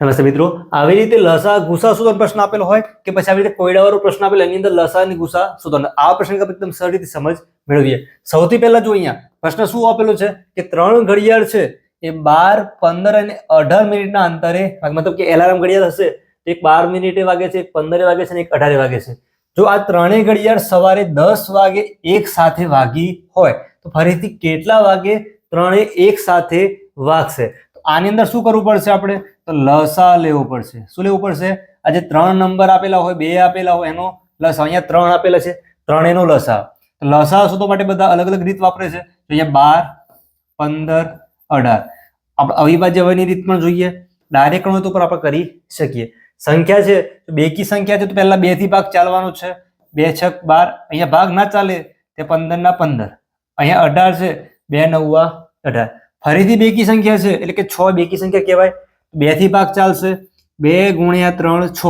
નમસ્તે મિત્રો, આવી રીતે લસા ગુસા સુધોન પ્રશ્ન આપેલો હોય કે પછી આવી રીતે કોયડાવાળો પ્રશ્ન આપેલો, એની અંદર લસા અને ગુસા સુધોન આ પ્રશ્ન એકદમ સરળ રીતે સમજ મેળવીએ. સૌથી પહેલા જો અહીંયા પ્રશ્ન શું આપેલો છે કે ત્રણ ઘડિયાળ છે એ બાર, પંદર અને અઢાર મિનિટના અંતરે મતલબ કે એલાર્મ ઘડિયાળ હશે એક બાર મિનિટે વાગે છે, એક પંદરે વાગે છે અને એક અઢારે વાગે છે. જો આ ત્રણેય ઘડિયાળ સવારે દસ વાગે એક સાથે વાગી હોય તો ફરીથી કેટલા વાગે? ત્રણે એક સાથે વાગશે. આની અંદર શું કરવું પડશે આપણે? તો લસા લેવો પડશે. શું લેવું પડશે? આ જે ત્રણ નંબર આપેલા હોય, બે આપેલા હોય, એનો લસા. અહીંયા ત્રણ આપેલા છે. ત્રણેયનો લસા. તો લસા શોધવા માટે બધા અલગ અલગ રીત વાપરે છે. તો અહીંયા બાર, પંદર, અઢાર. આપણે અવિભાજ્યની રીત પણ જોઈએ. ડાયરેક્ટ ગણિત ઉપર આપણે કરી શકીએ. સંખ્યા છે, તો બેકી સંખ્યા છે, તો પહેલા બેથી ભાગ ચાલવાનો છે. બે છક બાર. અહીંયા ભાગ ના ચાલે, તે પંદર ના પંદર. અહીંયા અઢાર છે, બે, નવ્વા, અઢાર. ફરીથી બેકી સંખ્યા છે, એટલે કે છ બેકી સંખ્યા કહેવાય. બેથી ભાગ ચાલશે. બે ગુણ્યા ત્રણ, છ.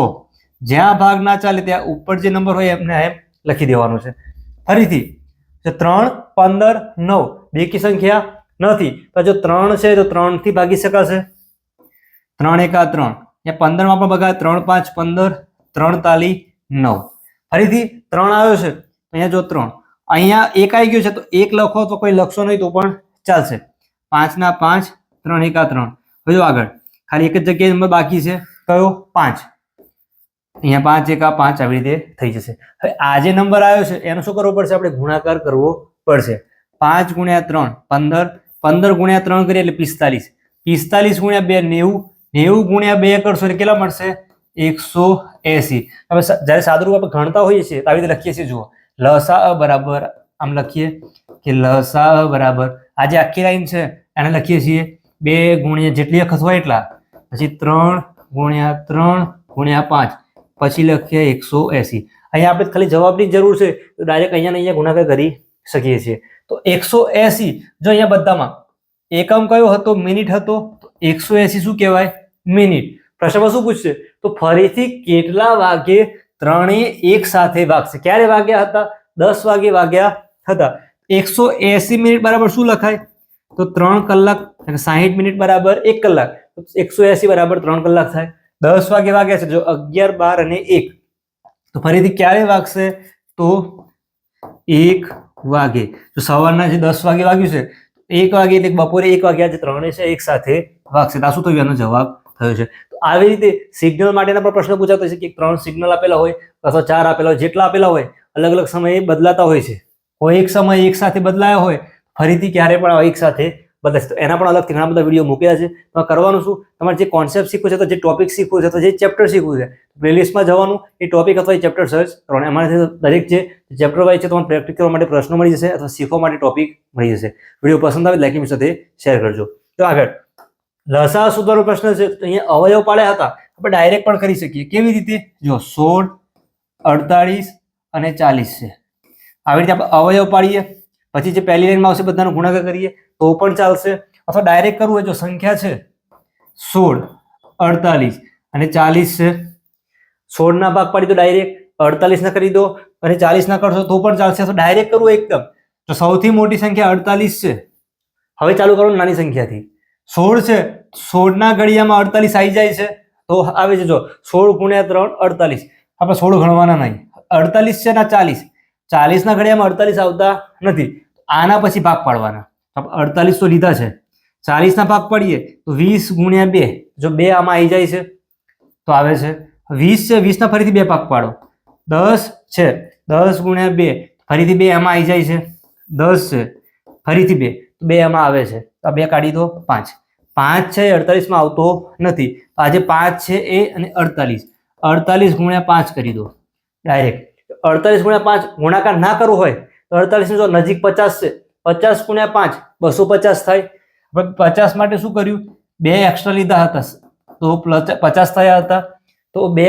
જ્યાં ભાગ ના ચાલે ત્યાં ઉપર જે નંબર હોય એમને એમ લખી દેવાનું છે. ફરીથી ત્રણ, પંદર, નવ બેકી સંખ્યા નથી, તો જો ત્રણ છે તો ત્રણથી ભાગી શકાશે. ત્રણ એકા ત્રણ. અહીંયા પંદરમાં પણ બગા ત્રણ, પાંચ, પંદર, ત્રણ, તાલી, નવ. ફરીથી, ત્રણ આવ્યો છે અહીંયા જો ત્રણ. અહીંયા એક આવી ગયો છે, તો એક લખો તો કોઈ લખશો નહીં તો પણ ચાલશે. પાંચના પાંચ, ત્રણ એકા ત્રણ. હવે આગળ. ખાલી એક જ જગ્યાએ નંબર બાકી છે. કયો? પાંચ. અહીંયા પાંચ એકા પાંચ આવી રીતે થઈ જશે. હવે આ જે નંબર આવ્યો છે, એનો શું કરવો પડશે? આપણે ગુણાકાર કરવો પડશે. પાંચ ગુણ્યા ત્રણ, પંદર. પંદર ગુણ્યા ત્રણ કરીએ એટલે પિસ્તાલીસ. પિસ્તાલીસ ગુણ્યા બે, નેવું. નેવું ગુણ્યા બે કરશો એટલે કેટલા મળશે? એકસો એસી. હવે જ્યારે સાદુરૂપ આપણે ગણતા હોઈએ છીએ આવી રીતે લખીએ છીએ, જુઓ. લસા બરાબર, આમ લખીએ કે લસા બરાબર આ જે આખી લાઈન છે, એને લખીએ છીએ બે ગુણ્યા જેટલી વખત હોય એટલા, પછી ત્રણ ગુણ્યા ત્રણ ગુણ્યા પાંચ, પછી લખીએ એકસો એસી. અહીંયા આપણે ખાલી જવાબની જરૂર છે, તો ડાયરેક્ટ અહીંયા અહીંયા ગુણાકાર કરી શકીએ છીએ. તો એકસો એસી, જો અહીંયા બધામાં એકમ કયો હતો, મિનિટ હતો, તો એકસો એસી શું કહેવાય? મિનિટ. પ્રશ્નમાં શું પૂછશે? તો ફરીથી કેટલા વાગે ત્રણેય એક સાથે વાગશે ક્યારે વાગ્યા હતા? દસ વાગે વાગ્યા હતા. એકસો એસી મિનિટ બરાબર શું લખાય? તો ત્રણ કલાક અને સાહીઠ મિનિટ બરાબર એક કલાક. એકસો એસી બરાબર ત્રણ કલાક થાય. દસ વાગે વાગ્યા છે. જો અગિયાર, બાર અને એક. તો ફરીથી ક્યારે વાગશે? તો એક વાગે. જો સવારના જે દસ વાગે વાગ્યું છે એક વાગે એટલે બપોરે એક વાગ્યા જે ત્રણે છે, એક સાથે વાગશે. તો શું થયું? એનો જવાબ થયો છે. તો આવી રીતે સિગ્નલ માટેના પણ પ્રશ્ન પૂછાતો છે કે ત્રણ સિગ્નલ આપેલા હોય અથવા ચાર આપેલા હોય, જેટલા આપેલા હોય, અલગ અલગ સમયે બદલાતા હોય છે. કોઈ એક સમય એક સાથે બદલાયો હોય, ફરીથી ક્યારે પણ એક સાથે બદલાશે તો એના પણ અલગથી ઘણા બધા વીડિયો મૂક્યા છે. તો કરવાનું શું? તમારે જે કોન્સેપ્ટ શીખવું છે, તો જે ટોપિક શીખવું છે, તો જે ચેપ્ટર શીખવું છે પ્લેલિસ્ટમાં જવાનું. એ ટોપિક અથવા એ ચેપ્ટર સર્ચ કરવાનું. એમાંથી દરેક જે ચેપ્ટર વાઇઝ છે તમારે પ્રેક્ટિસ કરવા માટે પ્રશ્નો મળી જશે અથવા શીખવા માટે ટોપિક મળી જશે. વીડિયો પસંદ આવે લાઈક સાથે શેર કરજો. તો આગળ. લસા સુધારો પ્રશ્ન છે અહીંયા અવયવ પાડ્યા હતા. આપણે ડાયરેક્ટ પણ કરી શકીએ. કેવી રીતે? જો સોળ, અડતાળીસ અને ચાલીસ છે. આવી રીતે આપણે અવયવ પાડીએ, પછી જે પહેલી લાઈનમાં આવશે બધાનો ગુણાકાર કરીએ, તો પણ ચાલશે. અથવા ડાયરેક્ટ કરવું હોય જો સંખ્યા છે સોળ, અડતાલીસ અને ચાલીસ છે. સોળના ભાગ પાડી દો ડાયરેક્ટ અડતાલીસના કરી દો અને ચાલીસના કરશો તો પણ ચાલશે. અથવા ડાયરેક્ટ કરવું એકદમ, તો સૌથી મોટી સંખ્યા અડતાલીસ છે. હવે ચાલુ કરો નાની સંખ્યાથી. સોળ છે, સોળના ઘડિયામાં અડતાલીસ આવી જાય છે, તો આવે છે જો સોળ ગુણ્યા ત્રણ, અડતાલીસ. આપણે સોળ ગણવાના નહીં. અડતાલીસ છે ના ચાલીસ. ચાલીસના ઘડિયામાં અડતાલીસ આવતા નથી. આના પછી ભાગ પાડવાના. અડતાલીસ તો લીધા છે. ચાલીસના ભાગ પાડીએ તો વીસ ગુણ્યા બે, જો બે આમાં આવી જાય છે, તો આવે છે. વીસ છે, વીસના ફરીથી બે ભાગ પાડો. દસ છે, દસ ગુણ્યા બે, ફરીથી બે આમાં આવી જાય છે. દસ છે, ફરીથી બે બે આમાં આવે છે. તો બે કાઢી દો, પાંચ. પાંચ છે, એ અડતાલીસમાં આવતો નથી. આજે પાંચ છે, એ અને અડતાલીસ. અડતાલીસ ગુણ્યા પાંચ કરી દો. ડાયરેક્ટ અડતાલીસ ગુણ્યા પાંચ ગુણાકાર ના કરવો હોય તો અડતાલીસ જો નજીક પચાસ છે, પચાસ ગુણ્યા પાંચ, બસો પચાસ થાય. આપણે પચાસ માટે શું કર્યું? બે એક્સ્ટ્રા લીધા હતા. તો પચાસ થયા હતા. તો બે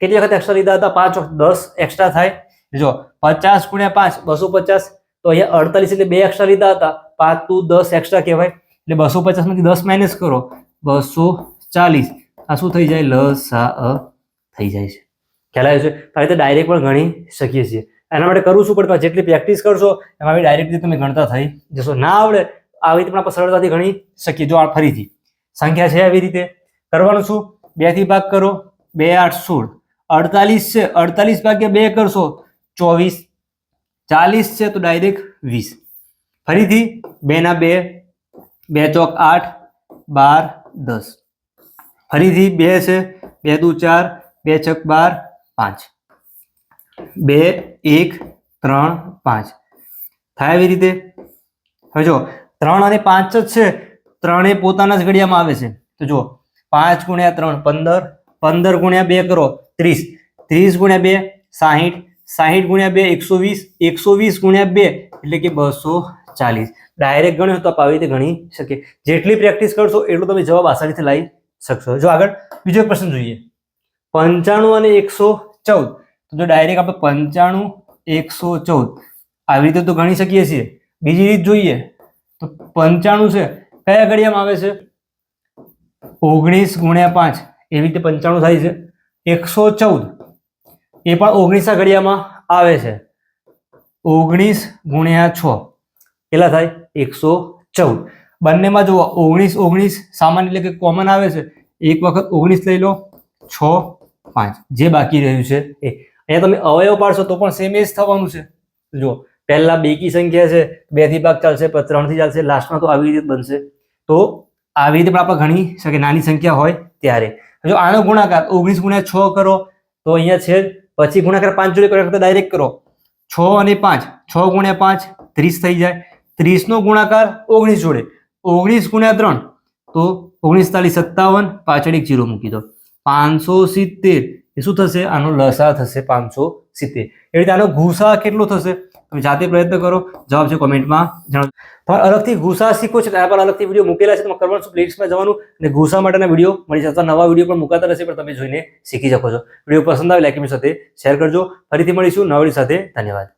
કેટલી વખત એક્સ્ટ્રા લીધા હતા? પાંચ દસ એક્સ્ટ્રા થાય. જો પચાસ ગુણ્યા પાંચ, બસો પચાસ, તો અહીંયા અડતાલીસ એટલે બે એક્સ્ટ્રા લીધા હતા. પાંચ ટુ દસ એક્સ્ટ્રા કહેવાય. એટલે બસો પચાસમાંથી દસ માઇનસ કરો. બસો ચાલીસ. આ શું થઈ જાય? લ, સા, અ થઈ જાય છે. ખ્યાલ આવ્યો છે? તો આ રીતે ડાયરેક્ટ પણ ગણી શકીએ છીએ. એના માટે કરવું શું પણ જેટલી પ્રેક્ટિસ કરશો, એમાં ડાયરેક્ટલી તમે ગણતા થઈ જશો. ના આવડે, આવી રીતે પણ આપણે સરળતાથી ગણી શકીએ. જો આ ફરીથી સંખ્યા છે આવી રીતે. કરવાનું શું? બેથી ભાગ કરો, બે આઠ સોળ. અડતાલીસ છે, અડતાલીસ ભાગ્યા બે કરશો, ચોવીસ. ચાલીસ છે, તો ડાયરેક્ટ વીસ. ફરીથી બે ના બે બે ચોક આઠ, બાર, દસ. ફરીથી બે છે, બે દુ ચાર, બે છક બાર પાંચ. બે, એક, ત્રણ, પાંચ. થાય એવી રીતે? હવે જો ત્રણ અને પાંચ જ છે. ત્રણે પોતાના જ ઘડિયામાં આવે છે. તો જો પાંચ ગુણ્યા ત્રણ, પંદર. પંદર ગુણ્યા બે કરો, ત્રીસ. ત્રીસ ગુણ્યા બે, સાહીઠ. સાહીઠ ગુણ્યા બે, એકસો વીસ. એકસો વીસ ગુણ્યા બે, એટલે કે બસો ચાલીસ. ડાયરેક્ટ ગણ્યો તો આપ આવી રીતે ગણી શકીએ. જેટલી પ્રેક્ટિસ કરશો, એટલો તમે જવાબ આસાનીથી લાવી શકશો. જો આગળ બીજો પ્રશ્ન જોઈએ. પંચાણું અને એકસો ચૌદ. તો જો ડાયરેક્ટ આપણે પંચાણું, એકસો ચૌદ. આવી રીતે તો ગણી શકીએ છીએ. બીજી રીત જોઈએ. તો પંચાણું છે. કયા ઘડિયામાં આવે છે? ઓગણીસ ગુણ્યા પાંચ. એવી રીતે પંચાણું થાય છે. એકસો ચૌદ. એ પણ ઓગણીસા ઘડિયામાં આવે છે. ઓગણીસ ગુણ્યા છ. કેટલા થાય? એકસો ચૌદ. બંનેમાં જુઓ. ઓગણીસ ઓગણીસ સામાન્ય એટલે કે કોમન આવે છે. એક વખત ઓગણીસ લઈ લો. છ પાંચ. જે બાકી રહ્યું છે એ. અહીંયા તમે અવયવ પાડશો તો પણ સેમ જ થવાનું છે. જો પહેલા બેકી સંખ્યા છે બેથી ભાગ ચાલશે ત્રણથી ચાલશે લાસ્ટમાં તો આવી રીતે બનશે. તો આવી રીતે પણ આપણે ગણી શકીએ. નાની સંખ્યા હોય ત્યારે. જો આનો ગુણાકાર ઓગણીસ ગુણ્યા છ કરો, તો અહીંયા છે, પછી ગુણાકાર પાંચ જોડે કરો ડાયરેક્ટ કરો. છ અને પાંચ. છ ગુણ્યા પાંચ, ત્રીસ થઈ જાય. ત્રીસનો ગુણાકાર ઓગણીસ જોડે. ઓગણીસ ગુણ્યા ત્રણ. તો ઓગણીસ તાલીસ સત્તાવન, પાછળ એક જીરો મૂકી દો. પાંચસો સિત્તેર. એ શું થશે? આનો લસા થશે પાંચસો સિત્તેર. એ રીતે આનો ગુસા કેટલો થશે? તમે જાતે પ્રયત્ન કરો, જવાબ છે કોમેન્ટમાં જણાવો. તમારે અલગથી ગુસા શીખો છે એના પર અલગથી વીડિયો મૂકેલા છે તમે કરવાનું પ્લેલિસ્ટમાં જવાનું અને ગુસા માટેના વીડિયો મળી જતા નવા વીડિયો પણ મુકાતા રહેશે, પણ તમે જોઈને શીખી શકો છો. વીડિયો પસંદ આવે લાઈક સાથે શેર કરજો. ફરીથી મળીશું નવા સાથે. ધન્યવાદ.